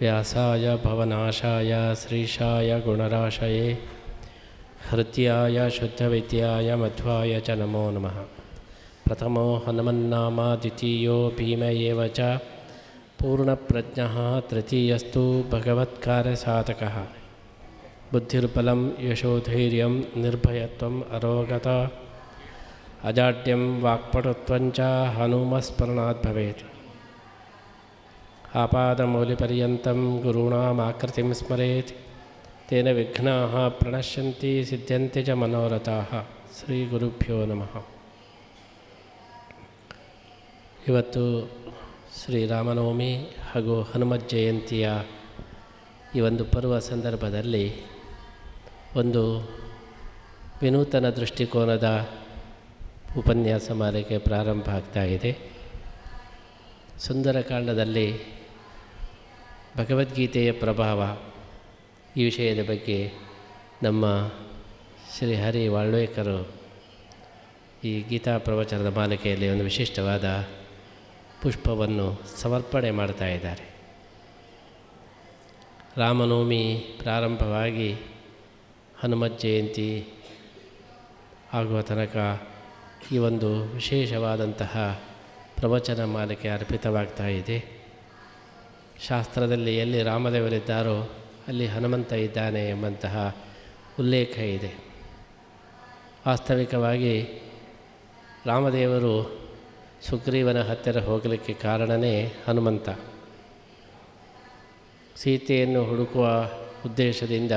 व्यासाय भवनाशाय, श्रीशाय गुणराशये, हृत्याय, शुद्धविद्याय मध्वाय च नमो नमः। प्रथमो हनुमन्नाम द्वितीयो भीम एव च पूर्णप्रज्ञः तृतीयस्तु भगवत्कार्यसाधकः बुद्धिर्बलं, यशोधैर्यं निर्भयत्वम् अरोगता, अजाड्यं वाक्पटुत्वञ्च हनुमस्मरणात् भवेत्। आपादमौलिपर्यन्तं गुरूणामाकृतिं स्मरेत् तेन विघ्नाः प्रणश्यन्ति सिद्ध्यन्ति च मनोरथाः ಶ್ರೀಗುರುಭ್ಯೋ ನಮಃ ಇವತ್ತು ಶ್ರೀರಾಮನವಮಿ ಹಾಗೂ ಹನುಮತ್ ಜಯಂತಿಯ ಈ ಒಂದು ಪರ್ವ ಸಂದರ್ಭದಲ್ಲಿ ಒಂದು ವಿನೂತನ ದೃಷ್ಟಿಕೋನದ ಉಪನ್ಯಾಸ ಮಾಲಿಕೆ ಪ್ರಾರಂಭ ಆಗ್ತಾ ಇದೆ ಸುಂದರಕಾಂಡದಲ್ಲಿ ಭಗವದ್ಗೀತೆಯ ಪ್ರಭಾವ ಈ ವಿಷಯದ ಬಗ್ಗೆ ನಮ್ಮ ಶ್ರೀ ಹರಿ ವಾಳ್ವೇಕರು ಈ ಗೀತಾ ಪ್ರವಚನದ ಮಾಲಿಕೆಯಲ್ಲಿ ಒಂದು ವಿಶಿಷ್ಟವಾದ ಪುಷ್ಪವನ್ನು ಸಮರ್ಪಣೆ ಮಾಡ್ತಾ ಇದ್ದಾರೆ. ರಾಮನವಮಿ ಪ್ರಾರಂಭವಾಗಿ ಹನುಮತ್ ಜಯಂತಿ ಆಗುವ ತನಕ ಈ ಒಂದು ವಿಶೇಷವಾದಂತಹ ಪ್ರವಚನ ಮಾಲಿಕೆ ಅರ್ಪಿತವಾಗ್ತಾ ಇದೆ. ಶಾಸ್ತ್ರದಲ್ಲಿ ಎಲ್ಲಿ ರಾಮದೇವರಿದ್ದಾರೋ ಅಲ್ಲಿ ಹನುಮಂತ ಇದ್ದಾನೆ ಎಂಬಂತಹ ಉಲ್ಲೇಖ ಇದೆ. ವಾಸ್ತವಿಕವಾಗಿ ರಾಮದೇವರು ಸುಗ್ರೀವನ ಹತ್ತಿರ ಹೋಗಲಿಕ್ಕೆ ಕಾರಣವೇ ಹನುಮಂತ. ಸೀತೆಯನ್ನು ಹುಡುಕುವ ಉದ್ದೇಶದಿಂದ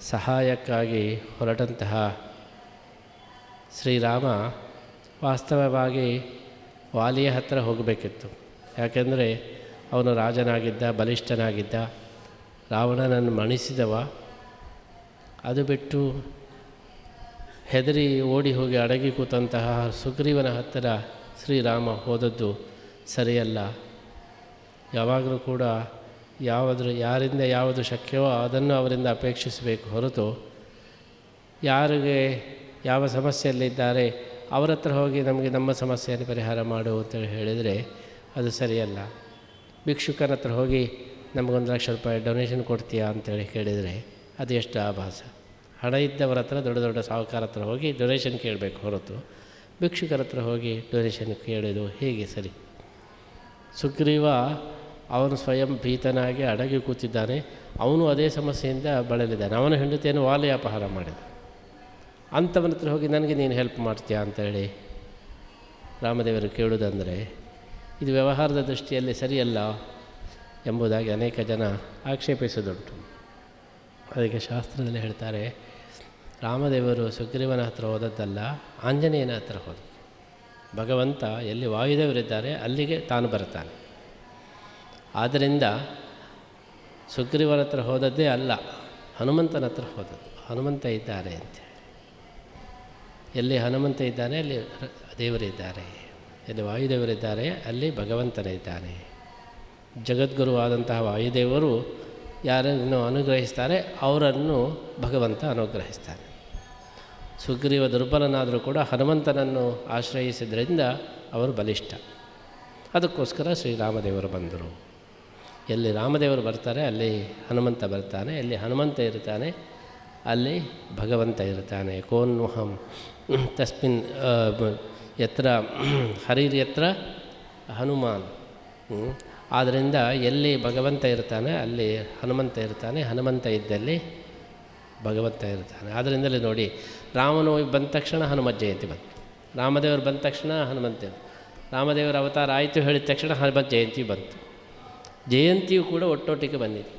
ಸಹಾಯಕ್ಕಾಗಿ ಹೊರಟಂತಹ ಶ್ರೀರಾಮ ವಾಸ್ತವವಾಗಿ ವಾಲಿಯ ಹತ್ತಿರ ಹೋಗಬೇಕಿತ್ತು. ಯಾಕೆಂದರೆ ಅವನು ರಾಜನಾಗಿದ್ದ, ಬಲಿಷ್ಠನಾಗಿದ್ದ, ರಾವಣನನ್ನು ಮಣಿಸಿದವ. ಅದು ಬಿಟ್ಟು ಹೆದರಿ ಓಡಿ ಹೋಗಿ ಅಡಗಿ ಕೂತಂತಹ ಸುಗ್ರೀವನ ಹತ್ತಿರ ಶ್ರೀರಾಮ ಹೋದದ್ದು ಸರಿಯಲ್ಲ. ಯಾವಾಗಲೂ ಕೂಡ ಯಾವುದ್ರ ಯಾರಿಂದ ಯಾವುದು ಶಕ್ಯವೋ ಅದನ್ನು ಅವರಿಂದ ಅಪೇಕ್ಷಿಸಬೇಕು ಹೊರತು ಯಾರಿಗೆ ಯಾವ ಸಮಸ್ಯೆಯಲ್ಲಿದ್ದಾರೆ ಅವರ ಹತ್ರ ಹೋಗಿ ನಮಗೆ ನಮ್ಮ ಸಮಸ್ಯೆಯನ್ನು ಪರಿಹಾರ ಮಾಡು ಅಂತೇಳಿ ಹೇಳಿದರೆ ಅದು ಸರಿಯಲ್ಲ. ಭಿಕ್ಷುಕನ ಹತ್ರ ಹೋಗಿ ನಮಗೊಂದು ಲಕ್ಷ ರೂಪಾಯಿ ಡೊನೇಷನ್ ಕೊಡ್ತೀಯಾ ಅಂತೇಳಿ ಕೇಳಿದರೆ ಅದು ಎಷ್ಟು ಆಭಾಸ ಹಣ ಇದ್ದವರ ಹತ್ರ ದೊಡ್ಡ ದೊಡ್ಡ ಸಾಹುಕಾರ ಹತ್ರ ಹೋಗಿ ಡೊನೇಷನ್ ಕೇಳಬೇಕು ಹೊರತು. ಭಿಕ್ಷುಕರ ಹತ್ರ ಹೋಗಿ ಡೊನೇಷನ್ ಕೇಳೋದು ಹೇಗೆ ಸರಿ? ಸುಗ್ರೀವ ಅವನು ಸ್ವಯಂ ಭೀತನಾಗಿ ಅಡಗಿ ಕೂತಿದ್ದಾನೆ. ಅವನು ಅದೇ ಸಮಸ್ಯೆಯಿಂದ ಬಳಲಿದ್ದಾನೆ. ಅವನ ಹೆಂಡತಿಯನ್ನು ವಾಲಿ ಅಪಹಾರ ಮಾಡಿದ. ಅಂಥವನ ಹತ್ರ ಹೋಗಿ ನನಗೆ ನೀನು ಹೆಲ್ಪ್ ಮಾಡ್ತೀಯಾ ಅಂತೇಳಿ ರಾಮದೇವರು ಕೇಳುವುದಂದರೆ ಇದು ವ್ಯವಹಾರದ ದೃಷ್ಟಿಯಲ್ಲಿ ಸರಿಯಲ್ಲ ಎಂಬುದಾಗಿ ಅನೇಕ ಜನ ಆಕ್ಷೇಪಿಸುವುದುಂಟು ಅದಕ್ಕೆ ಶಾಸ್ತ್ರದಲ್ಲಿ ಹೇಳ್ತಾರೆ, ರಾಮದೇವರು ಸುಗ್ರೀವನ ಹತ್ರ ಹೋದದ್ದಲ್ಲ, ಆಂಜನೇಯನ ಹತ್ರ ಹೋದ. ಭಗವಂತ ಎಲ್ಲಿ ವಾಯುದೇವರಿದ್ದಾರೆ, ಅಲ್ಲಿಗೆ ತಾನು ಬರ್ತಾನೆ ಆದ್ದರಿಂದ ಸುಗ್ರೀವನ ಹತ್ರ ಹೋದದ್ದೇ ಅಲ್ಲ, ಹನುಮಂತನ ಹತ್ರ ಹೋದದ್ದು. ಹನುಮಂತ ಇದ್ದಾರೆ ಅಂತೇಳಿ ಎಲ್ಲಿ ಹನುಮಂತ ಇದ್ದಾನೆ, ಅಲ್ಲಿ ದೇವರಿದ್ದಾರೆ. ಎಲ್ಲಿ ವಾಯುದೇವರಿದ್ದಾರೆ, ಅಲ್ಲಿ ಭಗವಂತನಿದ್ದಾನೆ. ಜಗದ್ಗುರುವಾದಂತಹ ವಾಯುದೇವರು ಯಾರನ್ನು ಅನುಗ್ರಹಿಸ್ತಾರೆ, ಅವರನ್ನು ಭಗವಂತ ಅನುಗ್ರಹಿಸ್ತಾನೆ. ಸುಗ್ರೀವ ದುರ್ಬಲನಾದರೂ ಕೂಡ ಹನುಮಂತನನ್ನು ಆಶ್ರಯಿಸಿದ್ರಿಂದ ಅವರು ಬಲಿಷ್ಠ. ಅದಕ್ಕೋಸ್ಕರ ಶ್ರೀರಾಮದೇವರು ಬಂದರು. ಎಲ್ಲಿ ರಾಮದೇವರು ಬರ್ತಾರೆ, ಅಲ್ಲಿ ಹನುಮಂತ ಬರ್ತಾನೆ, ಎಲ್ಲಿ ಹನುಮಂತ ಇರ್ತಾನೆ, ಅಲ್ಲಿ ಭಗವಂತ ಇರ್ತಾನೆ. ಕೋನ್ವಹಂ ತಸ್ಮಿನ್ ಯತ್ರ ಹರಿರ್ಯತ್ರ ಹನುಮಾನ್. ಆದ್ದರಿಂದ ಎಲ್ಲಿ ಭಗವಂತ ಇರ್ತಾನೆ, ಅಲ್ಲಿ ಹನುಮಂತ ಇರ್ತಾನೆ, ಹನುಮಂತ ಇದ್ದಲ್ಲಿ ಭಗವಂತ ಇರ್ತಾನೆ. ಆದ್ದರಿಂದಲೇ ನೋಡಿ, ರಾಮನು ಬಂದ ತಕ್ಷಣ ಹನುಮಜ್ ಜಯಂತಿ ಬಂತು. ರಾಮದೇವರು ಬಂದ ತಕ್ಷಣ ಹನುಮಂತ ರಾಮದೇವರ ಅವತಾರ ಆಯಿತು ಹೇಳಿದ ತಕ್ಷಣ ಹನುಮ ಜಯಂತಿ ಬಂತು. ಜಯಂತಿಯು ಕೂಡ ಒಟ್ಟೊಟ್ಟಿಗೆ ಬಂದಿದೆ.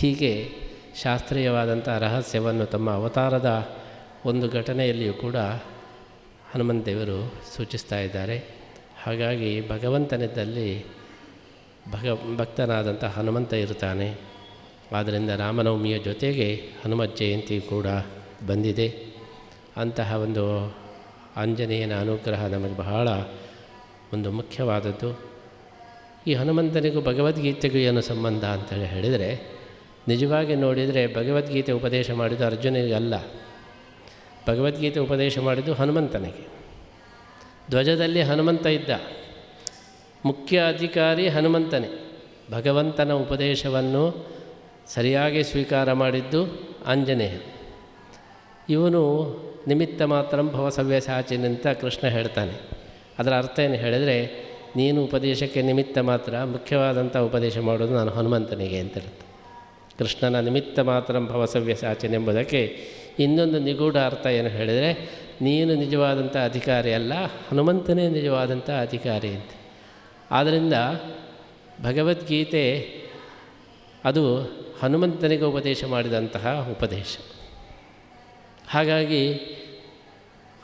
ಹೀಗೆ ಶಾಸ್ತ್ರೀಯವಾದಂಥ ರಹಸ್ಯವನ್ನು ತಮ್ಮ ಅವತಾರದ ಒಂದು ಘಟನೆಯಲ್ಲಿಯೂ ಕೂಡ ಹನುಮಂತ ದೇವರು ಸೂಚಿಸ್ತಾ ಇದ್ದಾರೆ. ಹಾಗಾಗಿ ಭಗವಂತನಿದ್ದಲ್ಲಿ ಭಗ, ಭಕ್ತನಾದಂಥ ಹನುಮಂತ ಇರ್ತಾನೆ ಆದ್ದರಿಂದ ರಾಮನವಮಿಯ ಜೊತೆಗೆ ಹನುಮ ಜಯಂತಿ ಕೂಡ ಬಂದಿದೆ. ಅಂತಹ ಒಂದು ಆಂಜನೇಯನ ಅನುಗ್ರಹ ನಮಗೆ ಬಹಳ ಒಂದು ಮುಖ್ಯವಾದದ್ದು. ಈ ಹನುಮಂತನಿಗೂ ಭಗವದ್ಗೀತೆಗೂ ಏನು ಸಂಬಂಧ ಅಂತೇಳಿ ಹೇಳಿದರೆ, ನಿಜವಾಗಿ ನೋಡಿದರೆ ಭಗವದ್ಗೀತೆ ಉಪದೇಶ ಮಾಡಿದ ಅರ್ಜುನಿಗಲ್ಲ ಭಗವದ್ಗೀತೆ ಉಪದೇಶ ಮಾಡಿದ್ದು ಹನುಮಂತನಿಗೆ. ಧ್ವಜದಲ್ಲಿ ಹನುಮಂತ ಇದ್ದ. ಮುಖ್ಯ ಅಧಿಕಾರಿ ಹನುಮಂತನೇ. ಭಗವಂತನ ಉಪದೇಶವನ್ನು ಸರಿಯಾಗಿ ಸ್ವೀಕಾರ ಮಾಡಿದ್ದು ಆಂಜನೇಯ. ಇವನು ನಿಮಿತ್ತ ಮಾತ್ರ ಭವ ಅಂತ ಕೃಷ್ಣ ಹೇಳ್ತಾನೆ. ಅದರ ಅರ್ಥ ಏನು ಹೇಳಿದರೆ, ನೀನು ಉಪದೇಶಕ್ಕೆ ನಿಮಿತ್ತ ಮಾತ್ರ ಮುಖ್ಯವಾದಂಥ ಉಪದೇಶ ಮಾಡೋದು ನಾನು ಹನುಮಂತನಿಗೆ ಅಂತ ಹೇಳ್ತೆ ಕೃಷ್ಣನ ನಿಮಿತ್ತ ಮಾತ್ರ ಭವ ಎಂಬುದಕ್ಕೆ ಇನ್ನೊಂದು ನಿಗೂಢ ಅರ್ಥ ಏನು ಹೇಳಿದರೆ, ನೀನು ನಿಜವಾದಂಥ ಅಧಿಕಾರಿ ಅಲ್ಲ, ಹನುಮಂತನೇ ನಿಜವಾದಂಥ ಅಧಿಕಾರಿ ಅಂತ. ಆದ್ದರಿಂದ ಭಗವದ್ಗೀತೆ ಅದು ಹನುಮಂತನಿಗೆ ಉಪದೇಶ ಮಾಡಿದಂತಹ ಉಪದೇಶ. ಹಾಗಾಗಿ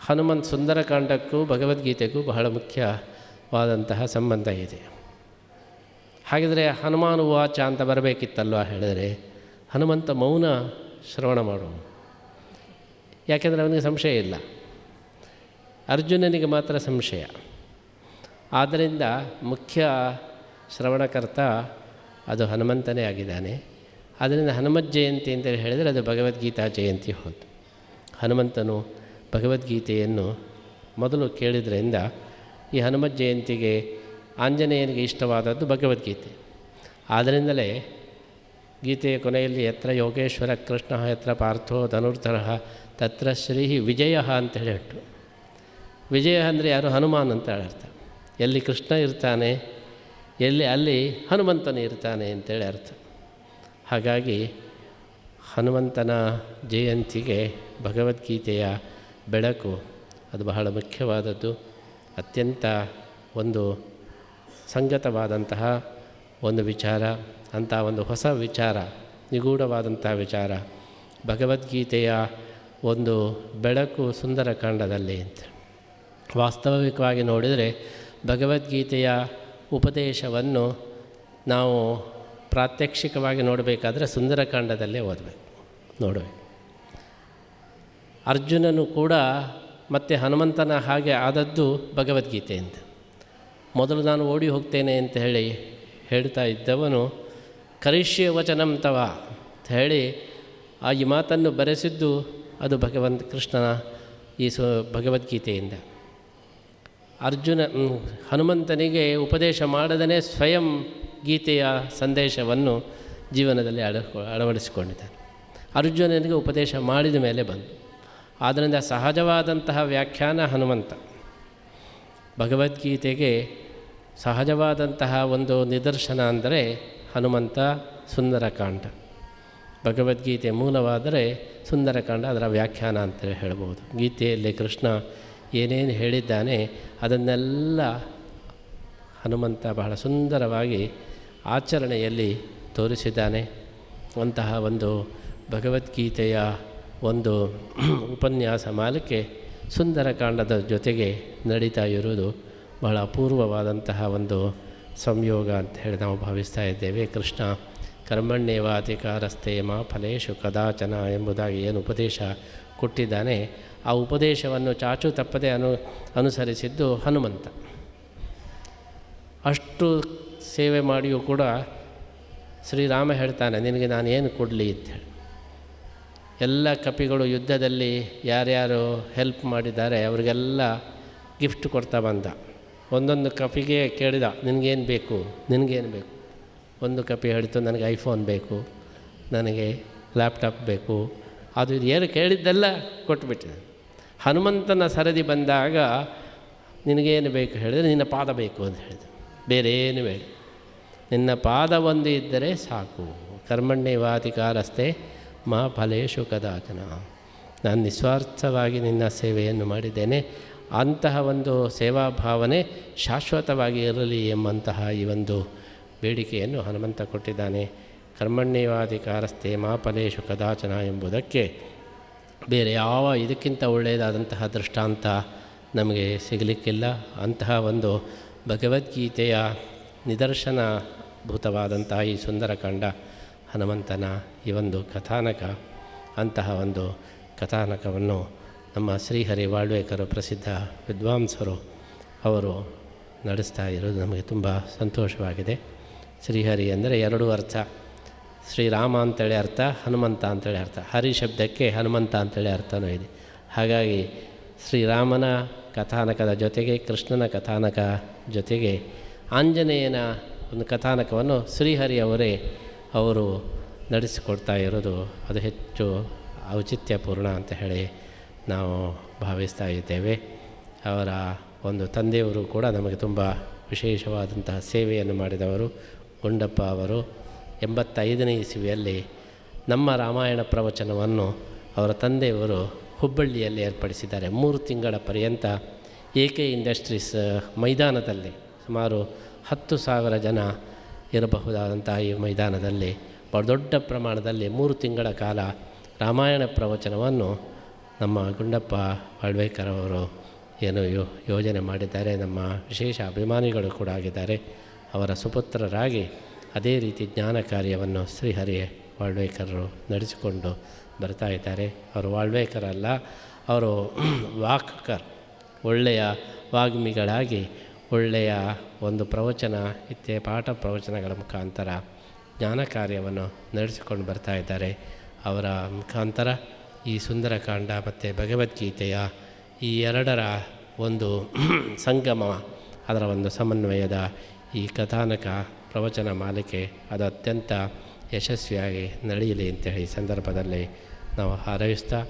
ಹನುಮಂತ್ ಸುಂದರಕಾಂಡಕ್ಕೂ ಭಗವದ್ಗೀತೆಗೂ ಬಹಳ ಮುಖ್ಯವಾದಂತಹ ಸಂಬಂಧ ಇದೆ. ಹಾಗಿದ್ರೆ ಹನುಮಾನು ವಾಚ ಅಂತ ಬರಬೇಕಿತ್ತಲ್ವ ಹೇಳಿದರೆ, ಹನುಮಂತ ಮೌನ ಶ್ರವಣ ಮಾಡು ಯಾಕೆಂದರೆ ಅವನಿಗೆ ಸಂಶಯ ಇಲ್ಲ. ಅರ್ಜುನನಿಗೆ ಮಾತ್ರ ಸಂಶಯ. ಆದ್ದರಿಂದ ಮುಖ್ಯ ಶ್ರವಣಕರ್ತ ಅದು ಹನುಮಂತನೇ ಆಗಿದ್ದಾನೆ. ಆದ್ದರಿಂದ ಹನುಮತ್ ಜಯಂತಿ ಅಂತೇಳಿ ಹೇಳಿದರೆ ಅದು ಭಗವದ್ಗೀತಾ ಜಯಂತಿ ಹೌದು ಹನುಮಂತನು ಭಗವದ್ಗೀತೆಯನ್ನು ಮೊದಲು ಕೇಳಿದ್ರಿಂದ ಈ ಹನುಮತ್ ಜಯಂತಿಗೆ ಆಂಜನೇಯನಿಗೆ ಇಷ್ಟವಾದದ್ದು ಭಗವದ್ಗೀತೆ. ಆದ್ದರಿಂದಲೇ ಗೀತೆಯ ಕೊನೆಯಲ್ಲಿ ಎತ್ರ ಯೋಗೇಶ್ವರ ಕೃಷ್ಣ, ಎತ್ರ ಪಾರ್ಥೋ ಧನುರ್ಧರ, ತತ್ರ ಶ್ರೀ ವಿಜಯ ಅಂತ ಉಂಟು ವಿಜಯ ಅಂದರೆ ಯಾರು? ಹನುಮಾನ್ ಅಂತ ಅರ್ಥ. ಎಲ್ಲಿ ಕೃಷ್ಣ ಇರ್ತಾನೆ, ಎಲ್ಲಿ, ಅಲ್ಲಿ ಹನುಮಂತನ ಇರ್ತಾನೆ ಅಂತೇಳಿ ಅರ್ಥ. ಹಾಗಾಗಿ ಹನುಮಂತನ ಜಯಂತಿಗೆ ಭಗವದ್ಗೀತೆಯ ಬೆಳಕು ಅದು ಬಹಳ ಮುಖ್ಯವಾದದ್ದು. ಅತ್ಯಂತ ಒಂದು ಸಂಗತವಾದಂತಹ ಒಂದು ವಿಚಾರ. ಅಂಥ ಒಂದು ಹೊಸ ವಿಚಾರ, ನಿಗೂಢವಾದಂಥ ವಿಚಾರ. ಭಗವದ್ಗೀತೆಯ ಒಂದು ಬೆಳಕು ಸುಂದರಕಾಂಡದಲ್ಲಿ ಅಂತ. ವಾಸ್ತವಿಕವಾಗಿ ನೋಡಿದರೆ ಭಗವದ್ಗೀತೆಯ ಉಪದೇಶವನ್ನು ನಾವು ಪ್ರಾತ್ಯಕ್ಷಿಕವಾಗಿ ನೋಡಬೇಕಾದ್ರೆ ಸುಂದರಕಾಂಡದಲ್ಲೇ ಓದಬೇಕು, ನೋಡಬೇಕು. ಅರ್ಜುನನು ಕೂಡ ಮತ್ತು ಹನುಮಂತನ ಹಾಗೆ ಆದದ್ದು ಭಗವದ್ಗೀತೆಯಿಂದ ಮೊದಲು ನಾನು ಓಡಿ ಹೋಗ್ತೇನೆ ಅಂತ ಹೇಳಿ ಹೇಳ್ತಾ ಇದ್ದವನು ಕರಿಷ್ಯ ವಚನಂ ತವ ಅಂತ ಹೇಳಿ ಆ ಈ ಮಾತನ್ನು ಬರೆಸಿದ್ದು ಅದು ಭಗವಂತ ಕೃಷ್ಣನ ಈ ಸ್ವ ಭಗವದ್ಗೀತೆಯಿಂದ. ಅರ್ಜುನ ಹನುಮಂತನಿಗೆ ಉಪದೇಶ ಮಾಡದನೇ ಸ್ವಯಂ ಗೀತೆಯ ಸಂದೇಶವನ್ನು ಜೀವನದಲ್ಲಿ ಅಳ, ಅಳವಡಿಸಿಕೊಂಡಿದ್ದಾನೆ. ಅರ್ಜುನನಿಗೆ ಉಪದೇಶ ಮಾಡಿದ ಮೇಲೆ ಬಂದು ಆದ್ದರಿಂದ ಸಹಜವಾದಂತಹ ವ್ಯಾಖ್ಯಾನ ಹನುಮಂತ. ಭಗವದ್ಗೀತೆಗೆ ಸಹಜವಾದಂತಹ ಒಂದು ನಿದರ್ಶನ ಅಂದರೆ ಹನುಮಂತ ಸುಂದರಕಾಂಡ. ಭಗವದ್ಗೀತೆ ಮೂಲವಾದರೆ ಸುಂದರಕಾಂಡ ಅದರ ವ್ಯಾಖ್ಯಾನ ಅಂತ ಹೇಳ್ಬೋದು. ಗೀತೆಯಲ್ಲಿ ಕೃಷ್ಣ ಏನೇನು ಹೇಳಿದ್ದಾನೆ ಅದನ್ನೆಲ್ಲ ಹನುಮಂತ ಬಹಳ ಸುಂದರವಾಗಿ ಆಚರಣೆಯಲ್ಲಿ ತೋರಿಸಿದ್ದಾನೆ. ಅಂತಹ ಒಂದು ಭಗವದ್ಗೀತೆಯ ಒಂದು ಉಪನ್ಯಾಸ ಮಾಲಿಕೆ ಸುಂದರಕಾಂಡದ ಜೊತೆಗೆ ನಡೀತಾ ಇರುವುದು ಬಹಳ ಅಪೂರ್ವವಾದಂತಹ ಒಂದು ಸಂಯೋಗ ಅಂತ ಹೇಳಿ ನಾವು ಭಾವಿಸ್ತಾ ಇದ್ದೇವೆ. ಕೃಷ್ಣ, ಕರ್ಮಣ್ಯೇವಾಧಿಕಾರಸ್ಥೆ ಮಾ ಫಲೇಶು ಕದಾಚನ ಎಂಬುದಾಗಿ ಏನು ಉಪದೇಶ ಕೊಟ್ಟಿದ್ದಾನೆ. ಆ ಉಪದೇಶವನ್ನು ಚಾಚು ತಪ್ಪದೆ ಅನು, ಅನುಸರಿಸಿದ್ದು ಹನುಮಂತ. ಅಷ್ಟು ಸೇವೆ ಮಾಡಿಯೂ ಕೂಡ ಶ್ರೀರಾಮ ಹೇಳ್ತಾನೆ, ನಿನಗೆ ನಾನು ಏನು ಕೊಡಲಿ ಅಂತೇಳಿ ಎಲ್ಲ ಕಪಿಗಳು ಯುದ್ಧದಲ್ಲಿ ಯಾರ್ಯಾರು ಹೆಲ್ಪ್ ಮಾಡಿದ್ದಾರೆ, ಅವರಿಗೆಲ್ಲ ಗಿಫ್ಟ್ ಕೊಡ್ತಾ ಬಂದ. ಒಂದೊಂದು ಕಪಿಗೆ ಕೇಳಿದ, ನಿನಗೇನು ಬೇಕು? ನಿನಗೇನು ಬೇಕು? ಒಂದು ಕಪಿ ಹೇಳಿತು, ನನಗೆ ಐಫೋನ್ ಬೇಕು, ನನಗೆ ಲ್ಯಾಪ್ಟಾಪ್ ಬೇಕು. ಅದು ಇದು ಏನು ಕೇಳಿದ್ದೆಲ್ಲ ಕೊಟ್ಬಿಟ್ಟಿದೆ. ಹನುಮಂತನ ಸರದಿ ಬಂದಾಗ, ನಿನಗೇನು ಬೇಕು? ಹೇಳಿದರೆ, ನಿನ್ನ ಪಾದ ಬೇಕು ಅಂತ ಹೇಳಿದೆ. ಬೇರೆ ಏನು ಬೇಡ. ನಿನ್ನ ಪಾದ ಒಂದು ಇದ್ದರೆ ಸಾಕು. ಕರ್ಮಣ್ಯವಾಧಿಕಾರಸ್ಥೆ, ಮಾ ಫಲೇಶು ಕದಾಚನ. ನಾನು ನಿಸ್ವಾರ್ಥವಾಗಿ ನಿನ್ನ ಸೇವೆಯನ್ನು ಮಾಡಿದ್ದೇನೆ. ಅಂತಹ ಒಂದು ಸೇವಾ ಭಾವನೆ ಶಾಶ್ವತವಾಗಿ ಇರಲಿ ಎಂಬಂತಹ ಈ ಒಂದು ಬೇಡಿಕೆಯನ್ನು ಹನುಮಂತ ಕೊಟ್ಟಿದ್ದಾನೆ. ಕರ್ಮಣ್ಯವಾಧಿಕಾರಸ್ಥೆ ಮಾಪಲೇಶು ಕದಾಚನ ಎಂಬುದಕ್ಕೆ ಬೇರೆ ಯಾವ ಇದಕ್ಕಿಂತ ಒಳ್ಳೆಯದಾದಂತಹ ದೃಷ್ಟಾಂತ ನಮಗೆ ಸಿಗಲಿಕ್ಕಿಲ್ಲ. ಅಂತಹ ಒಂದು ಭಗವದ್ಗೀತೆಯ ನಿದರ್ಶನಭೂತವಾದಂತಹ ಈ ಸುಂದರಕಾಂಡ ಹನುಮಂತನ ಈ ಒಂದು ಕಥಾನಕ ಅಂತಹ ಒಂದು ಕಥಾನಕವನ್ನು ನಮ್ಮ ಶ್ರೀಹರಿ ವಾಳ್ವೇಕರು ಪ್ರಸಿದ್ಧ ವಿದ್ವಾಂಸರು ಅವರು ನಡೆಸ್ತಾ ಇರೋದು ನಮಗೆ ತುಂಬ ಸಂತೋಷವಾಗಿದೆ. ಶ್ರೀಹರಿ ಅಂದರೆ ಎರಡೂ ಅರ್ಥ. ಶ್ರೀರಾಮ ಅಂತೇಳಿ ಅರ್ಥ, ಹನುಮಂತ ಅಂತೇಳಿ ಅರ್ಥ. ಹರಿ ಶಬ್ದಕ್ಕೆ ಹನುಮಂತ ಅಂತೇಳಿ ಅರ್ಥನೂ ಇದೆ. ಹಾಗಾಗಿ ಶ್ರೀರಾಮನ ಕಥಾನಕದ ಜೊತೆಗೆ ಕೃಷ್ಣನ ಕಥಾನಕ ಜೊತೆಗೆ ಆಂಜನೇಯನ ಒಂದು ಕಥಾನಕವನ್ನು ಶ್ರೀಹರಿ ಅವರೇ ಅವರು ನಡೆಸಿಕೊಡ್ತಾ ಇರೋದು ಅದು ಹೆಚ್ಚು ಔಚಿತ್ಯಪೂರ್ಣ ಅಂತ ಹೇಳಿ ನಾವು ಭಾವಿಸ್ತಾ ಇದ್ದೇವೆ. ಅವರ ಒಂದು ತಂದೆಯವರು ಕೂಡ ನಮಗೆ ತುಂಬ ವಿಶೇಷವಾದಂತಹ ಸೇವೆಯನ್ನು ಮಾಡಿದವರು. ಗುಂಡಪ್ಪ ಅವರು ಎಂಬತ್ತೈದನೇ ಇಸವಿಯಲ್ಲಿ ನಮ್ಮ ರಾಮಾಯಣ ಪ್ರವಚನವನ್ನು ಅವರ ತಂದೆಯವರು ಹುಬ್ಬಳ್ಳಿಯಲ್ಲಿ ಏರ್ಪಡಿಸಿದ್ದಾರೆ. ಮೂರು ತಿಂಗಳ ಪರ್ಯಂತ ಎ ಕೆ ಇಂಡಸ್ಟ್ರೀಸ್ ಮೈದಾನದಲ್ಲಿ ಸುಮಾರು ಹತ್ತು ಸಾವಿರ ಜನ ಇರಬಹುದಾದಂಥ ಈ ಮೈದಾನದಲ್ಲಿ ಬಹಳ ದೊಡ್ಡ ಪ್ರಮಾಣದಲ್ಲಿ ಮೂರು ತಿಂಗಳ ಕಾಲ ರಾಮಾಯಣ ಪ್ರವಚನವನ್ನು ನಮ್ಮ ಗುಂಡಪ್ಪ ವಾಳ್ವೇಕರ್ ಅವರು ಏನು ಯೋ, ಯೋಜನೆ ಮಾಡಿದ್ದಾರೆ, ನಮ್ಮ ವಿಶೇಷ ಅಭಿಮಾನಿಗಳು ಕೂಡ ಆಗಿದ್ದಾರೆ. ಅವರ ಸುಪುತ್ರರಾಗಿ ಅದೇ ರೀತಿ ಜ್ಞಾನ ಕಾರ್ಯವನ್ನು ಶ್ರೀಹರಿ ವಾಳ್ವೇಕರರು ನಡೆಸಿಕೊಂಡು ಬರ್ತಾ ಇದ್ದಾರೆ. ಅವರು ವಾಳ್ವೇಕರ್ ಅಲ್ಲ, ಅವರು ವಾಕ್ಕರ್, ಒಳ್ಳೆಯ ವಾಗ್ಮಿಗಳಾಗಿ ಒಳ್ಳೆಯ ಒಂದು ಪ್ರವಚನ, ಇತ್ತೆ ಪಾಠ ಪ್ರವಚನಗಳ ಮುಖಾಂತರ ಜ್ಞಾನ ಕಾರ್ಯವನ್ನು ನಡೆಸಿಕೊಂಡು ಬರ್ತಾ ಇದ್ದಾರೆ. ಅವರ ಮುಖಾಂತರ ಈ ಸುಂದರಕಾಂಡ ಮತ್ತು ಭಗವದ್ಗೀತೆಯ ಈ ಎರಡರ ಒಂದು ಸಂಗಮ, ಅದರ ಒಂದು ಸಮನ್ವಯದ ಈ ಕಥಾನಕ ಪ್ರವಚನ ಮಾಲಿಕೆ ಅದು ಅತ್ಯಂತ ಯಶಸ್ವಿಯಾಗಿ ನಡೆಯಲಿ ಅಂತೇಳಿ ಈ ಸಂದರ್ಭದಲ್ಲಿ ನಾವು ಹಾರೈಸ್ತಾ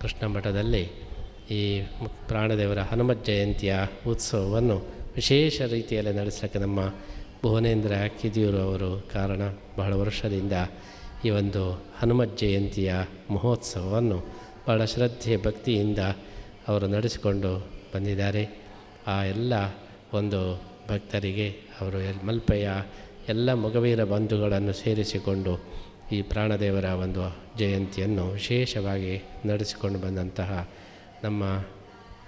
ಕೃಷ್ಣ ಮಠದಲ್ಲಿ ಈ ಪ್ರಾಣದೇವರ ಹನುಮತ್ ಜಯಂತಿಯ ಉತ್ಸವವನ್ನು ವಿಶೇಷ ರೀತಿಯಲ್ಲಿ ನಡೆಸಲಿಕ್ಕೆ ನಮ್ಮ ಭುವನೇಂದ್ರ ಕಿದಿಯೂರು ಅವರು ಕಾರಣ. ಬಹಳ ವರ್ಷದಿಂದ ಈ ಒಂದು ಹನುಮತ್ ಜಯಂತಿಯ ಮಹೋತ್ಸವವನ್ನು ಬಹಳ ಶ್ರದ್ಧೆ ಭಕ್ತಿಯಿಂದ ಅವರು ನಡೆಸಿಕೊಂಡು ಬಂದಿದ್ದಾರೆ. ಆ ಎಲ್ಲ ಒಂದು ಭಕ್ತರಿಗೆ ಅವರು ಮಲ್ಪೆಯ ಎಲ್ಲ ಮೊಗವೀರ ಬಂಧುಗಳನ್ನು ಸೇರಿಸಿಕೊಂಡು ಈ ಪ್ರಾಣದೇವರ ಒಂದು ಜಯಂತಿಯನ್ನು ವಿಶೇಷವಾಗಿ ನಡೆಸಿಕೊಂಡು ಬಂದಂತಹ ನಮ್ಮ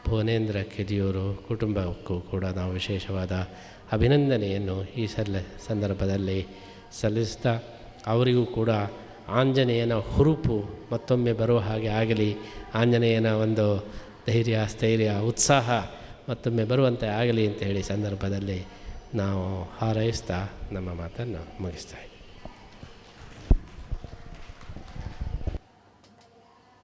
ಭುವನೇಂದ್ರ ಕೆದಿಯೂರು ಕುಟುಂಬಕ್ಕೂ ಕೂಡ ನಾವು ವಿಶೇಷವಾದ ಅಭಿನಂದನೆಯನ್ನು ಈ ಸಲ್ಲ ಸಂದರ್ಭದಲ್ಲಿ ಸಲ್ಲಿಸ್ತಾ ಅವರಿಗೂ ಕೂಡ ಆಂಜನೇಯನ ಹುರುಪು ಮತ್ತೊಮ್ಮೆ ಬರುವ ಹಾಗೆ ಆಗಲಿ. ಆಂಜನೇಯನ ಒಂದು ಧೈರ್ಯ, ಸ್ಥೈರ್ಯ, ಉತ್ಸಾಹ ಮತ್ತೊಮ್ಮೆ ಬರುವಂತೆ ಆಗಲಿ ಅಂತ ಹೇಳಿ ಸಂದರ್ಭದಲ್ಲಿ ನಾವು ಹಾರೈಸ್ತಾ ನಮ್ಮ ಮಾತನ್ನು ಮುಗಿಸ್ತಾ